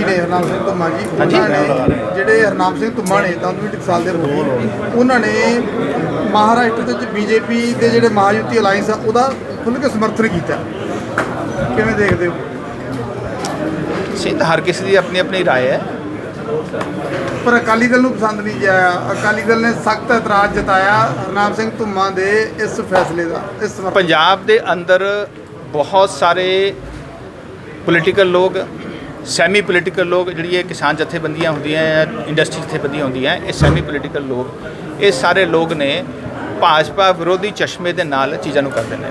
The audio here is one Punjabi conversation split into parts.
ਜੀ ਨੇ ਹਰਨਾਮ ਸਿੰਘ ਧੁੰਮਾ ਜੀ ਹਾਂਜੀ। ਉਹਨਾਂ ਨੇ ਜਿਹੜੇ ਹਰਨਾਮ ਸਿੰਘ ਧੁੰਮਾ ਨੇ ਤਾਂ ਵੀ ਟਕਸਾਲ ਦੇ ਮੁਖੀ ਉਹਨਾਂ ਨੇ ਮਹਾਰਾਸ਼ਟਰ ਦੇ ਵਿੱਚ ਬੀਜੇਪੀ ਦੇ ਜਿਹੜੇ ਮਹਾਯੁਤੀ ਅਲਾਈਅੰਸ ਆ ਉਹਦਾ ਖੁੱਲ੍ਹ ਕੇ ਸਮਰਥਨ ਕੀਤਾ ਕਿਵੇਂ ਦੇਖਦੇ ਹੋ ਸੇ ਤਾਂ ਹਰ ਕਿਸੇ ਦੀ ਆਪਣੀ ਆਪਣੀ رائے ਹੈ ਪਰ ਅਕਾਲੀ ਦਲ ਨੂੰ ਪਸੰਦ ਨਹੀਂ ਆਇਆ ਅਕਾਲੀ ਦਲ ਨੇ ਸਖਤ ਇਤਰਾਜ਼ ਜਤਾਇਆ ਹਰਨਾਮ ਸਿੰਘ ਧੁੰਮਾ ਦੇ ਇਸ ਫੈਸਲੇ ਦਾ ਇਸ ਸਮਰਥਨ ਪੰਜਾਬ ਦੇ ਅੰਦਰ ਬਹੁਤ ਸਾਰੇ ਪੋਲੀਟੀਕਲ ਲੋਕ ਸੈਮੀ ਪੋਲੀਟੀਕਲ ਲੋਕ ਜਿਹੜੀ ਇਹ ਕਿਸਾਨ ਜਥੇਬੰਦੀਆਂ ਹੁੰਦੀਆਂ ਜਾਂ ਇੰਡਸਟਰੀ ਜਥੇਬੰਦੀਆਂ ਹੁੰਦੀਆਂ, ਇਹ ਸੈਮੀ ਪੋਲੀਟੀਕਲ ਲੋਕ, ਇਹ ਸਾਰੇ ਲੋਕ ਨੇ ਭਾਜਪਾ ਵਿਰੋਧੀ ਚਸ਼ਮੇ ਦੇ ਨਾਲ ਚੀਜ਼ਾਂ ਨੂੰ ਕਰਦੇ ਨੇ।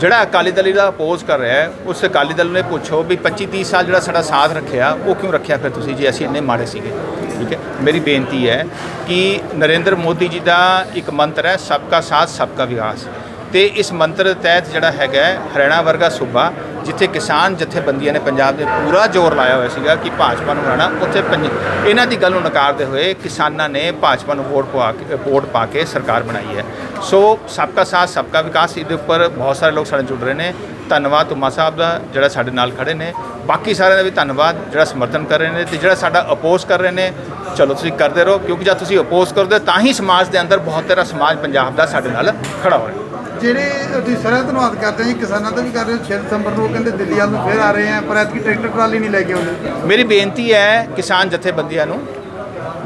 ਜਿਹੜਾ ਅਕਾਲੀ ਦਲ ਦਾ ਅਪੋਜ਼ ਕਰ ਰਿਹਾ ਹੈ, ਉਸ ਅਕਾਲੀ ਦਲ ਨੇ ਪੁੱਛੋ ਵੀ 25 30 ਸਾਲ ਜਿਹੜਾ ਸਾਡਾ ਸਾਥ ਰੱਖਿਆ, ਉਹ ਕਿਉਂ ਰੱਖਿਆ ਫਿਰ ਤੁਸੀਂ ਜੇ ਅਸੀਂ ਇੰਨੇ ਮਾੜੇ ਸੀਗੇ? ਠੀਕ ਹੈ? ਮੇਰੀ ਬੇਨਤੀ ਹੈ ਕਿ ਨਰਿੰਦਰ ਮੋਦੀ ਜੀ ਦਾ ਇੱਕ ਮੰਤਰ ਹੈ ਸਭ ਸਬਕਾ ਸਾਥ ਸਭ ਸਬਕਾ ਵਿਕਾਸ। ਤੇ ਇਸ ਮੰਤਰ ਤਹਿਤ ਜਿਹੜਾ ਹੈਗਾ ਹਰਿਆਣਾ ਵਰਗਾ ਸੂਬਾ, ਜਿੱਥੇ ਕਿਸਾਨ ਜਥੇਬੰਦੀਆਂ ਨੇ ਪੰਜਾਬ ਦੇ ਪੂਰਾ ਜ਼ੋਰ ਲਾਇਆ ਹੋਇਆ ਸੀਗਾ ਕਿ ਭਾਜਪਾ ਨੂੰ ਹਰਾਣਾ ਉੱਥੇ ਪੰਜ ਇਹਨਾਂ ਦੀ ਗੱਲ ਨੂੰ ਨਕਾਰਦੇ ਹੋਏ ਕਿਸਾਨਾਂ ਨੇ ਭਾਜਪਾ ਨੂੰ ਵੋਟ ਪਵਾ ਕੇ, ਵੋਟ ਪਾ ਕੇ ਸਰਕਾਰ ਬਣਾਈ ਹੈ। ਸੋ ਸਭ ਸਬਕਾ ਸਾਥ ਸਭ ਸਬਕਾ ਵਿਕਾਸ, ਇਹਦੇ ਉੱਪਰ ਬਹੁਤ ਸਾਰੇ ਲੋਕ ਸਾਡੇ ਨਾਲ ਜੁੜ ਰਹੇ ਨੇ। ਧੰਨਵਾਦ ਤੁਮਾ ਸਾਹਿਬ ਦਾ, ਜਿਹੜਾ ਸਾਡੇ ਨਾਲ ਖੜੇ ਨੇ। ਬਾਕੀ ਸਾਰਿਆਂ ਦਾ ਵੀ ਧੰਨਵਾਦ, ਜਿਹੜਾ ਸਮਰਥਨ ਕਰ ਰਹੇ ਨੇ ਤੇ ਜਿਹੜਾ ਸਾਡਾ ਅਪੋਜ਼ ਕਰ ਰਹੇ ਨੇ। ਚਲੋ ਤੁਸੀਂ ਕਰਦੇ ਰਹੋ, ਕਿਉਂਕਿ ਜਦ ਤੁਸੀਂ ਅਪੋਜ਼ ਕਰਦੇ ਹੋ, ਤਾਂ ਹੀ ਸਮਾਜ ਦੇ ਅੰਦਰ ਬਹੁਤ ਤੇਰਾ ਸਮਾਜ ਪੰਜਾਬ ਦਾ ਸਾਡੇ ਨਾਲ ਖੜਾ ਹੋ ਰਿਹਾ ਜਿਹੜੇ ਅਸੀਂ ਸਾਰਿਆਂ ਦਾ ਧੰਨਵਾਦ ਕਰਦੇ ਜੀ ਕਿਸਾਨਾਂ ਦਾ ਵੀ ਕਰ ਰਹੇ ਹੋ। 6 ਦਸੰਬਰ ਨੂੰ ਉਹ ਕਹਿੰਦੇ ਦਿੱਲੀ ਵੱਲ ਨੂੰ ਫੇਰ ਆ ਰਹੇ ਆ ਪਰ ਐਤਕੀ ਟਰੈਕਟਰ ਟਰਾਲੀ ਨਹੀਂ ਲੈ ਕੇ ਆਉਂਦੇ। ਮੇਰੀ ਬੇਨਤੀ ਹੈ ਕਿਸਾਨ ਜਥੇਬੰਦੀਆਂ ਨੂੰ।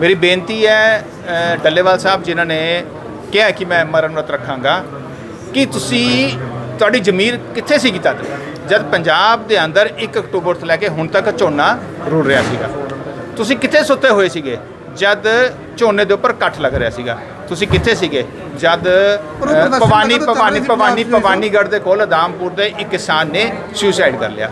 ਮੇਰੀ ਬੇਨਤੀ ਹੈ ਅ, ਡੱਲੇਵਾਲ ਸਾਹਿਬ ਜਿਨ੍ਹਾਂ ਨੇ ਕਿਹਾ ਕਿ ਮੈਂ ਮਰਨਤ ਰੱਖਾਂਗਾ ਕਿ ਤੁਸੀਂ ਤੁਹਾਡੀ ਜ਼ਮੀਰ ਕਿੱਥੇ ਸੀਗੀ ਤਦ? ਜਦ ਪੰਜਾਬ ਦੇ ਅੰਦਰ 1 ਅਕਤੂਬਰ ਤੋਂ ਲੈ ਕੇ ਹੁਣ ਤੱਕ ਝੋਨਾ ਰੁੜ ਰਿਹਾ ਸੀਗਾ। ਤੁਸੀਂ ਕਿੱਥੇ ਸੁੱਤੇ ਹੋਏ ਸੀਗੇ? ਜਦ ਝੋਨੇ ਦੇ ਉੱਪਰ ਕੱਟ ਲੱਗ ਰਿਹਾ ਸੀਗਾ। ਤੁਸੀਂ ਕਿੱਥੇ ਸੀਗੇ? ਜਦ ਭਵਾਨੀ ਪੰਜਾਬ 'ਚ? ਭਵਾਨੀਗੜ੍ਹ ਦੇ ਕੋਲ ਅਦਾਮਪੁਰ ਦੇ ਇੱਕ ਕਿਸਾਨ ਨੇ ਸੁਸਾਈਡ ਕਰ ਲਿਆ।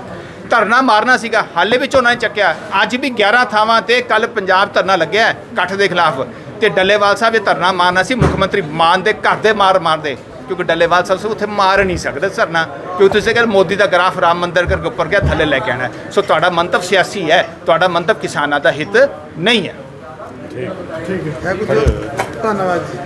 ਧਰਨਾ ਮਾਰਨਾ ਸੀਗਾ। ਹਾਲੇ ਵੀ ਝੋਨਾ ਚੱਕਿਆ। ਅੱਜ ਵੀ 11 ਥਾਵਾਂ ਤੇ ਕੱਲ ਪੰਜਾਬ ਧਰਨਾ ਲੱਗਿਆ ਹੈ, ਇਕੱਠ ਦੇ ਖਿਲਾਫ। ਤੇ ਡੱਲੇਵਾਲ ਸਾਹਿਬ ਇਹ ਧਰਨਾ ਮਾਰਨਾ ਸੀ। ਮੁੱਖ ਮੰਤਰੀ ਮਾਨ ਦੇ ਘਰ ਦੇ ਮਾਰ ਮਾਰਦੇ। ਕਿਉਂਕਿ ਡੱਲੇਵਾਲ ਸਾਹਿਬ ਉੱਥੇ ਮਾਰ ਨਹੀਂ ਸਕਦੇ ਧਰਨਾ। ਕਿਉਂਕਿ ਤੁਸੀਂ ਕਹਿੰਦੇ ਮੋਦੀ ਦਾ ਗ੍ਰਾਫ ਰਾਮ ਮੰਦਿਰ ਕਰਕੇ ਉੱਪਰ ਗਿਆ ਥੱਲੇ ਲੈ ਕੇ ਆਣਾ। ਸੋ ਤੁਹਾਡਾ ਮੰਤਵ ਸਿਆਸੀ ਹੈ। ਤੁਹਾਡਾ ਮੰਤਵ ਕਿਸਾਨਾਂ ਦਾ ਹਿੱਤ ਨਹੀਂ ਹੈ। ਹੈ। ਕੁਝ ਧੰਨਵਾਦ ਜੀ।